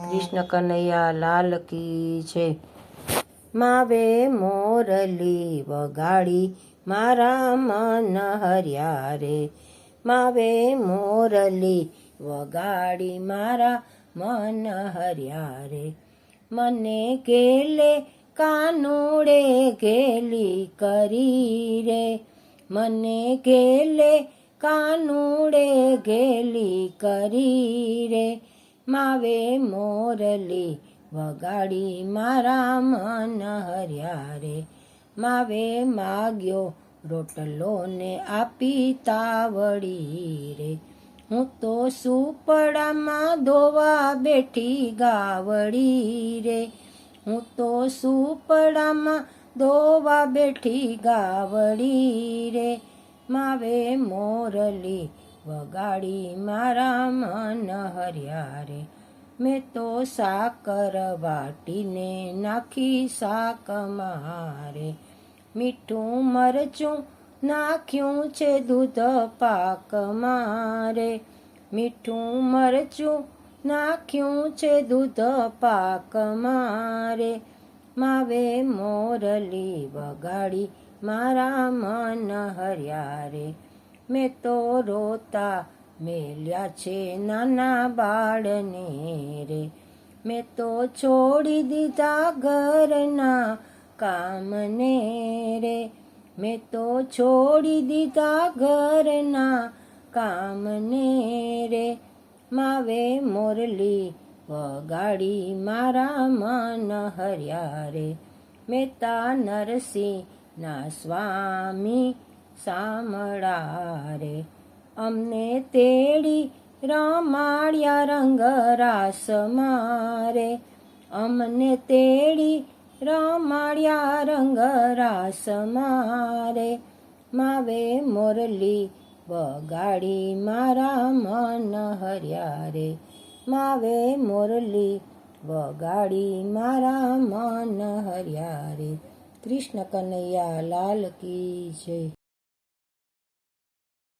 કૃષ્ણ કનૈયા લાલ કી છે. માવે મોરલી વગાડી, મારા મન હર્યા રે. માવે મોરલી વગાડી, મારા મન હર્યા રે. મને કેલે કાનુડે ગેલી કરી રે. મને કેલે કાનુડે ગેલી કરી રે. માવે મોરલી, વગાડી મારા મન હર્યા રે માવે માગ્યો રોટલો ને આપી તાવડી રે. હું તો સુપડામાં ધોવા બેઠી ગાવડી રે. હું તો સુપડામાં ધોવા બેઠી ગાવડી રે. માવે મોરલી વગાડી મારા મન હર્યા રે. મેં તો સાકર વાટીને નાખી શાક મારે. મીઠું મરચું નાખ્યું છે દૂધ પાક મારે. મીઠું મરચું નાખ્યું છે દૂધ પાક મારે. માવે મોરલી વગાડી મારા મન હર્યા રે. મેં તો રોતા મેલ્યા છે નાના બાળને રે. મેં તો છોડી દીધા ઘરના કામને રે. મેં તો છોડી દીધા ઘરના કામને રે. માવે મોરલી વગાડી મારા મન હર્યા રે. મેતા નરસિંહ ના સ્વામી સામળા રે. અમને તેડી રમાડ્યા રંગ રાસ મારે. અમને તેડી રમાડ્યા રંગ રાસ મારે. માવે મોરલી બગાડી મારા મન હર્યા રે. માવે મોરલી વગાડી મારા મન હર્યા રે. કૃષ્ણ કનૈયા લાલ કી જય.